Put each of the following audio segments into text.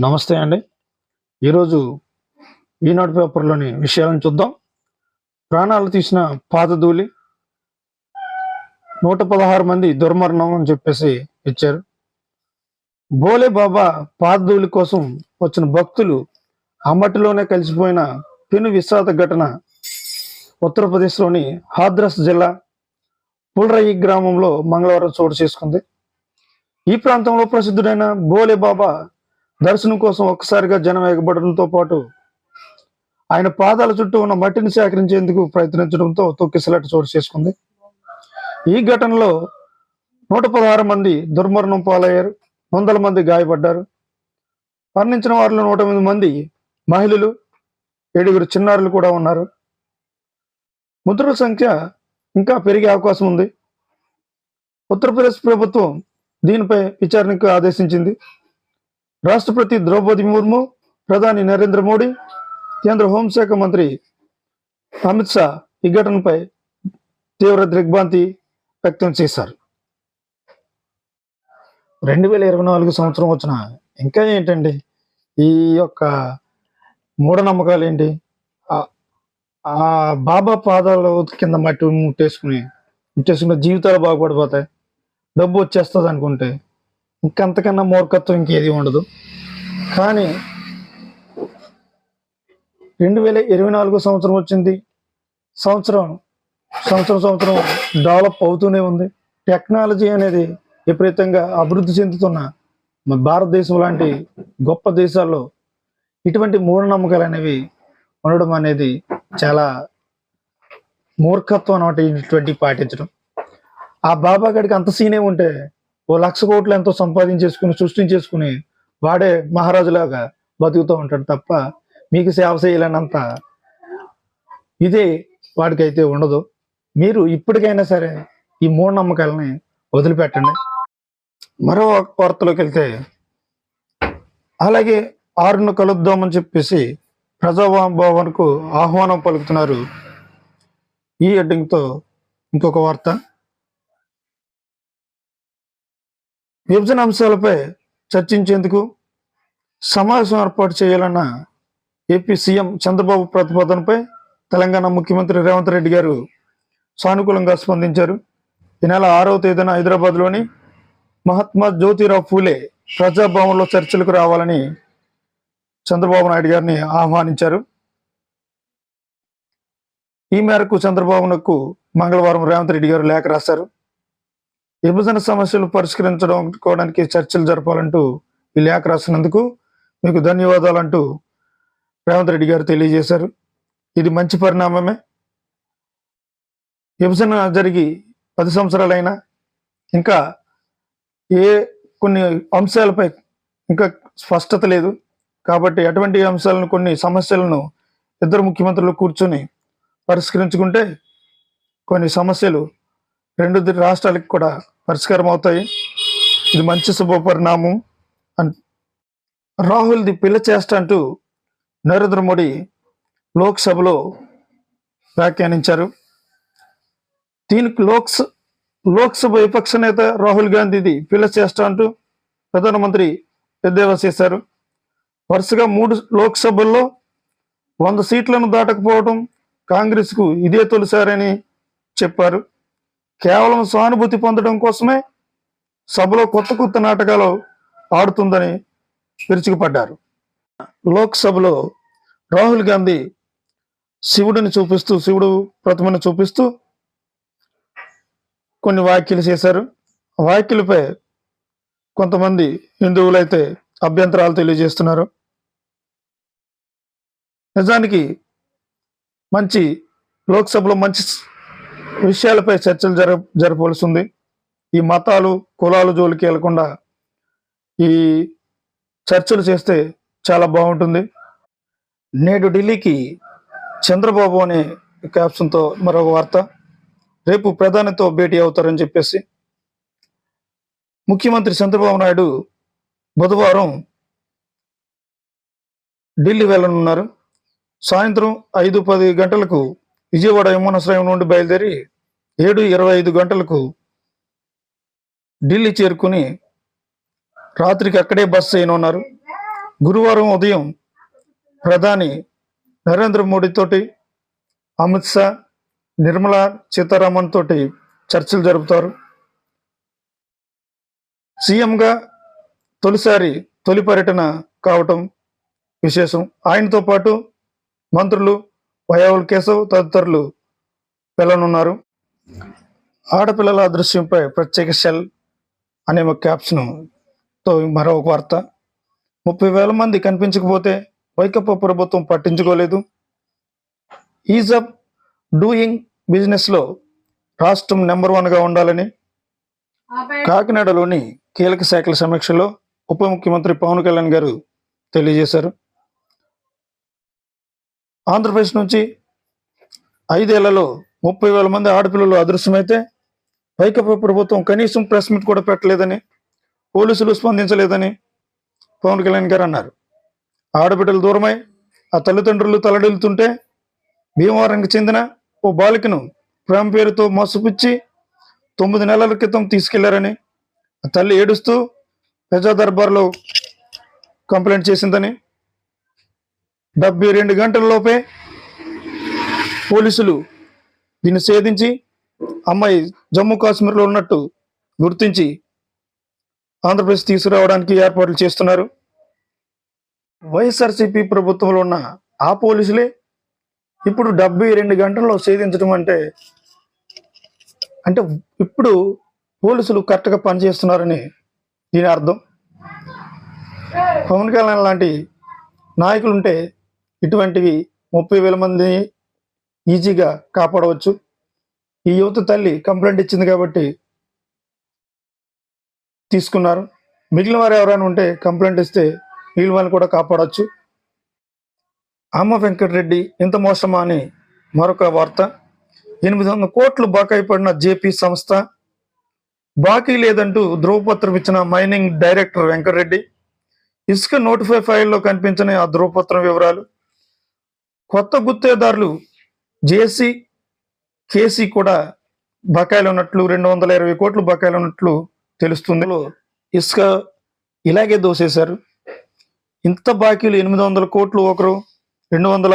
నమస్తే అండి. ఈరోజు ఈనాడు పేపర్లోని విషయాలను చూద్దాం. ప్రాణాలు తీసిన పాతధూళి నూట పదహారు మంది దుర్మరణం అని చెప్పేసి ఇచ్చారు. బోలే బాబా పాతధూళి కోసం వచ్చిన భక్తులు అమ్మటిలోనే కలిసిపోయిన పెను విషాద ఘటన ఉత్తరప్రదేశ్లోని హాద్రస్ జిల్లా పుల్రయి గ్రామంలో మంగళవారం చోటు చేసుకుంది. ఈ ప్రాంతంలో ప్రసిద్ధుడైన బోలే బాబా దర్శనం కోసం ఒక్కసారిగా జనం ఎగబడడంతో పాటు ఆయన పాదాల చుట్టూ ఉన్న మట్టిని సేకరించేందుకు ప్రయత్నించడంతో తొక్కిసలాట చోటు చేసుకుంది. ఈ ఘటనలో నూట పదహారు మంది దుర్మరణం పాలయ్యారు. వందల మంది గాయపడ్డారు. మరణించిన వారిలో నూట ఎనిమిది మంది మహిళలు ఏడుగురు చిన్నారులు కూడా ఉన్నారు. మృతుల సంఖ్య ఇంకా పెరిగే అవకాశం ఉంది. ఉత్తరప్రదేశ్ ప్రభుత్వం దీనిపై విచారణకు ఆదేశించింది. రాష్ట్రపతి ద్రౌపది ముర్ము ప్రధాని నరేంద్ర మోడీ కేంద్ర హోంశాఖ మంత్రి అమిత్ షా ఈ ఘటనపై తీవ్ర దిగ్భ్రాంతి వ్యక్తం చేశారు. రెండు వేల ఇరవై నాలుగు సంవత్సరం వచ్చిన ఇంకా ఏంటండి? ఈ యొక్క మూఢనమ్మకాలు ఏంటి ఆ- బాబా పాదాల కింద మట్టి ముట్టేసుకుని ముట్టేసుకున్న జీవితాలు బాగుపడిపోతాయి. డబ్బు వచ్చేస్తుంది అనుకుంటే ఇంకంతకన్నా మూర్ఖత్వం ఇంకేది ఉండదు. కానీ రెండు వేల ఇరవై నాలుగో సంవత్సరం వచ్చింది. సంవత్సరం సంవత్సరం సంవత్సరం డెవలప్ అవుతూనే ఉంది. టెక్నాలజీ అనేది విపరీతంగా అభివృద్ధి చెందుతున్న మన భారతదేశం లాంటి గొప్ప దేశాల్లో ఇటువంటి మూఢనమ్మకాలు అనేవి ఉండడం అనేది చాలా మూర్ఖత్వం అనమాట ఇటువంటి పాటించడం. ఆ బాబా గడికి అంత సీనే ఉంటే ఓ లక్ష కోట్లు ఎంతో సంపాదించేసుకుని సృష్టించేసుకుని వాడే మహారాజులాగా బతుకుతూ ఉంటాడు తప్ప మీకు సేవ చేయలేనంత ఇదే వాడికైతే ఉండదు. మీరు ఇప్పటికైనా సరే ఈ మూఢనమ్మకాలని వదిలిపెట్టండి. మరో వార్తలోకి వెళ్తే అలాగే ఆరును కలుద్దామని చెప్పేసి ప్రజాభవన్కు ఆహ్వానం పలుకుతున్నారు ఈ హెడ్డింగ్తో ఇంకొక వార్త. విభజన అంశాలపై చర్చించేందుకు సమావేశం ఏర్పాటు చేయాలన్న ఏపీ సీఎం చంద్రబాబు ప్రతిపాదనపై తెలంగాణ ముఖ్యమంత్రి రేవంత్ రెడ్డి గారు సానుకూలంగా స్పందించారు. ఈ నెల ఆరవ తేదీన హైదరాబాద్లోని మహాత్మా జ్యోతిరావు ఫూలే ప్రజాభవన్లో చర్చలకు రావాలని చంద్రబాబు నాయుడు గారిని ఆహ్వానించారు. ఈ మేరకు చంద్రబాబునకు మంగళవారం రేవంత్ రెడ్డి గారు లేఖ రాశారు. విభజన సమస్యలు పరిష్కరించడానికి చర్చలు జరపాలంటూ ఈ లేఖ రాసినందుకు మీకు ధన్యవాదాలు అంటూ రేవంత్ రెడ్డి గారు తెలియజేశారు. ఇది మంచి పరిణామమే. విభజన జరిగి పది సంవత్సరాలైనా ఇంకా ఏ కొన్ని అంశాలపై ఇంకా స్పష్టత లేదు. కాబట్టి అటువంటి అంశాలను కొన్ని సమస్యలను ఇద్దరు ముఖ్యమంత్రులు కూర్చొని పరిష్కరించుకుంటే కొన్ని సమస్యలు రెండు రాష్ట్రాలకు కూడా పరిష్కారం అవుతాయి. ఇది మంచి శుభ పరిణామం అన్ రాహుల్ ది పిల్ల చేష్ట అంటూ నరేంద్ర మోడీ లోక్సభలో వ్యాఖ్యానించారు. దీనికి లోక్స లోక్సభ విపక్ష నేత రాహుల్ గాంధీది పిల్ల చేష్ట అంటూ ప్రధానమంత్రి ఎద్దేవా చేశారు. వరుసగా మూడు లోక్సభల్లో వంద సీట్లను దాటకపోవడం కాంగ్రెస్కు ఇదే తొలిసారని చెప్పారు. కేవలం సానుభూతి పొందడం కోసమే సభలో కొత్త కొత్త నాటకాలు ఆడుతుందని విరుచుకుపడ్డారు. లోక్సభలో రాహుల్ గాంధీ శివుడిని చూపిస్తూ శివుడు ప్రతిమను చూపిస్తూ కొన్ని వ్యాఖ్యలు చేశారు. వ్యాఖ్యలపై కొంతమంది హిందువులైతే అభ్యంతరాలు తెలియజేస్తున్నారు. నిజానికి మంచి లోక్సభలో మంచి విషయాలపై చర్చలు జర జరపవలసి ఉంది ఈ మతాలు కులాలు జోలికి వెళ్ళకుండా ఈ చర్చలు చేస్తే చాలా బాగుంటుంది. నేడు ఢిల్లీకి చంద్రబాబు అనే క్యాప్షన్తో మరొక వార్త. రేపు ప్రధానితో భేటీ అవుతారని చెప్పేసి. ముఖ్యమంత్రి చంద్రబాబు నాయుడు బుధవారం ఢిల్లీ వెళ్ళనున్నారు. సాయంత్రం ఐదు పది గంటలకు విజయవాడ విమానాశ్రయం నుండి బయలుదేరి ఏడు ఇరవై ఐదు గంటలకు ఢిల్లీ చేరుకుని రాత్రికి అక్కడే బస్ చేయనున్నారు. గురువారం ఉదయం ప్రధాని నరేంద్ర మోడీతోటి అమిత్ షా నిర్మలా సీతారామన్ తోటి చర్చలు జరుపుతారు. సీఎంగా తొలిసారి తొలి పర్యటన కావటం విశేషం. ఆయనతో పాటు మంత్రులు వయావుల్ కేశవ్ తదితరులు వెళ్ళనున్నారు ఆడపిల్లల అదృశ్యంపై ప్రత్యేక సెల్ అనే ఒక క్యాప్షన్తో మరో ఒక వార్త. ముప్పై వేల మంది కనిపించకపోతే వైకప్ప ప్రభుత్వం పట్టించుకోలేదు. ఈజ్ ఆఫ్ డూయింగ్ బిజినెస్లో రాష్ట్రం నెంబర్ వన్గా ఉండాలని. కాకినాడలోని కీలక శాఖల సమీక్షలో ఉప ముఖ్యమంత్రి పవన్ కళ్యాణ్ గారు తెలియజేశారు. ఆంధ్రప్రదేశ్ నుంచి ఐదేళ్ళలో ముప్పై వేల మంది ఆడపిల్లలు అదృశ్యమైతే వైకపా ప్రభుత్వం కనీసం ప్రెస్ మీట్ కూడా పెట్టలేదని పోలీసులు స్పందించలేదని పవన్ కళ్యాణ్ గారు అన్నారు. ఆడబిడ్డలు దూరమై ఆ తల్లిదండ్రులు తలడిల్లుతుంటే భీమవరంకి చెందిన ఓ బాలికను ప్రేమ పేరుతో మోసపుచ్చి తొమ్మిది నెలల క్రితం తీసుకెళ్ళారని ఆ తల్లి ఏడుస్తూ ప్రజా దర్బార్లో కంప్లైంట్ చేసిందని డెబ్బై రెండు గంటల లోపే పోలీసులు దీన్ని ఛేదించి అమ్మాయి జమ్మూ కాశ్మీర్లో ఉన్నట్టు గుర్తించి ఆంధ్రప్రదేశ్ తీసుకురావడానికి ఏర్పాట్లు చేస్తున్నారు. వైఎస్ఆర్సీపీ ప్రభుత్వంలో ఉన్న ఆ పోలీసులే ఇప్పుడు డెబ్బై రెండు గంటల్లో ఛేదించడం అంటే అంటే ఇప్పుడు పోలీసులు కరెక్ట్గా పనిచేస్తున్నారని దీని అర్థం. పవన్ కళ్యాణ్ లాంటి నాయకులు ఉంటే ఇటువంటివి ముప్పై వేల మంది ఈజీగా కాపాడవచ్చు. ఈ యువత తల్లి కంప్లైంట్ ఇచ్చింది కాబట్టి తీసుకున్నారు. మిగిలిన వారు ఎవరైనా ఉంటే కంప్లైంట్ ఇస్తే మిగిలిన వాళ్ళని కూడా కాపాడవచ్చు అమ్మ వెంకటరెడ్డి ఇంత మోసమా అని మరొక వార్త. ఎనిమిది వందల కోట్లు బాకాయి పడిన జేపీ సంస్థ. బాకీ లేదంటూ ధ్రువపత్రం ఇచ్చిన మైనింగ్ డైరెక్టర్ వెంకటరెడ్డి. ఇసుక నోటిఫై ఫైల్లో కనిపించిన ఆ ధ్రువపత్రం వివరాలు. కొత్త గుత్తేదారులు జేసీ కేసీ కూడా బకాయిలు ఉన్నట్లు రెండు వందల ఇరవై కోట్లు బకాయిలు ఉన్నట్లు తెలుస్తుంది. ఇసుక ఇలాగే దోసేశారు. ఇంత బాకీలు ఎనిమిది వందల కోట్లు ఒకరు రెండు వందల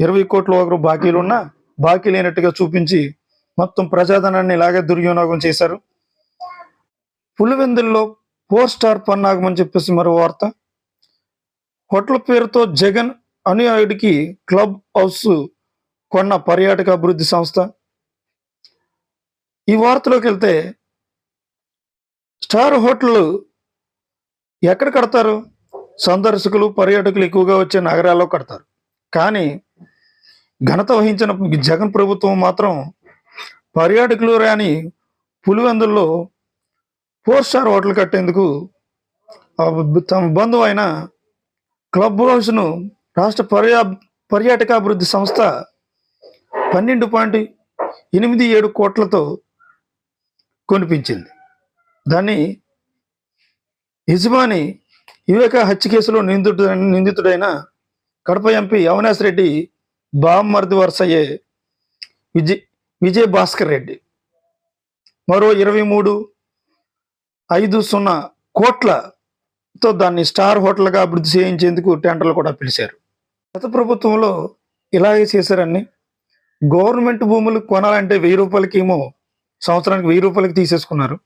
ఇరవై కోట్లు ఒకరు బాకీలు ఉన్నా బాకీ లేనట్టుగా చూపించి మొత్తం ప్రజాధనాన్ని ఇలాగే దుర్వినియోగం చేశారు. పులివెందుల్లో ఫోర్ స్టార్ పన్నాగం అని చెప్పేసి మరో వార్త. హోటల్ పేరుతో జగన్ అనుయాయుడికి క్లబ్ హౌస్ కొన్న పర్యాటక అభివృద్ధి సంస్థ. ఈ వార్తలోకి వెళ్తే స్టార్ హోటల్ ఎక్కడ కడతారు? సందర్శకులు పర్యాటకులు ఎక్కువగా వచ్చే నగరాల్లో కడతారు. కానీ ఘనత వహించిన జగన్ ప్రభుత్వం మాత్రం పర్యాటకులు రాని పులివెందుల్లో ఫోర్ స్టార్ హోటల్ కట్టేందుకు తమ బంధువు అయిన క్లబ్ హౌస్ను రాష్ట్ర పర్యా పర్యాటకాభివృద్ధి సంస్థ పన్నెండు పాయింట్ ఎనిమిది ఏడు కోట్లతో కొనిపించింది. దాన్ని యజమాని వివేక హత్య కేసులో నిందితు నిందితుడైన కడప ఎంపీ అవినాష్ రెడ్డి బామ్మర్ది వరుసయ్యే విజయ్ విజయ్ భాస్కర్ రెడ్డి. మరో ఇరవై మూడు ఐదు సున్నా కోట్లతో దాన్ని స్టార్ హోటల్గా అభివృద్ధి చేయించేందుకు టెండర్లు కూడా పిలిచారు. గత ప్రభుత్వంలో ఇలాగే చేశారని గవర్నమెంట్ భూములు కొనాలంటే వెయ్యి రూపాయలకి ఏమో సంవత్సరానికి వెయ్యి రూపాయలకి తీసేసుకున్నారు.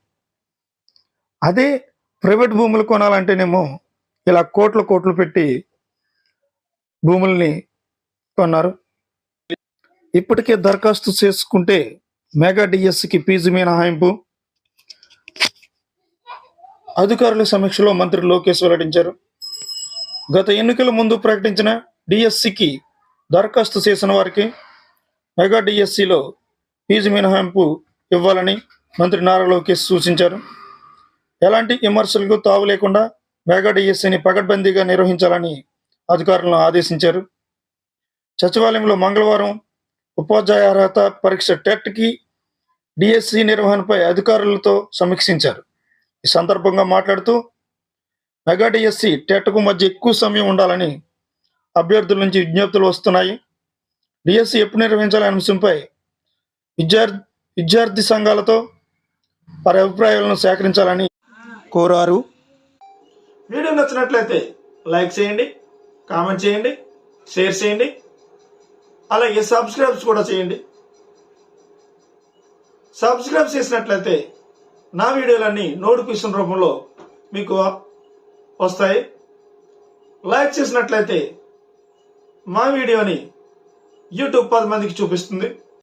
అదే ప్రైవేట్ భూములు కొనాలంటేనేమో ఇలా కోట్లు కోట్లు పెట్టి భూముల్ని కొన్నారు. ఇప్పటికే దరఖాస్తు చేసుకుంటే మెగా డిఎస్సికి ఫీజు మినహాయింపు. అధికారుల సమీక్షలో మంత్రి లోకేష్ వెల్లడించారు. గత ఎన్నికల ముందు ప్రకటించిన డిఎస్సికి దరఖాస్తు చేసిన వారికి మెగా డిఎస్సిలో ఫీజు మినహాయింపు ఇవ్వాలని మంత్రి నారా లోకేష్ సూచించారు. ఎలాంటి విమర్శలకు తావు లేకుండా మెగా డిఎస్సిని పకడ్బందీగా నిర్వహించాలని అధికారులను ఆదేశించారు. సచివాలయంలో మంగళవారం ఉపాధ్యాయ అర్హత పరీక్ష టెట్కి డిఎస్సి నిర్వహణపై అధికారులతో సమీక్షించారు. ఈ సందర్భంగా మాట్లాడుతూ మెగా డిఎస్సి టెట్కు మధ్య ఎక్కువ సమయం ఉండాలని అభ్యర్థుల నుంచి విజ్ఞప్తులు వస్తున్నాయి. డిఎస్సి ఎప్పుడు నిర్వహించాలనే అంశంపై విద్యార్థి విద్యార్థి సంఘాలతో వారి అభిప్రాయాలను సేకరించాలని కోరారు. వీడియో నచ్చినట్లయితే లైక్ చేయండి కామెంట్ చేయండి షేర్ చేయండి అలాగే సబ్స్క్రైబ్స్ కూడా చేయండి. సబ్స్క్రైబ్ చేసినట్లయితే నా వీడియోలన్నీ నోటిఫికేషన్ రూపంలో మీకు వస్తాయి. లైక్ చేసినట్లయితే మా వీడియోని యూట్యూబ్ పది మందికి చూపిస్తుంది.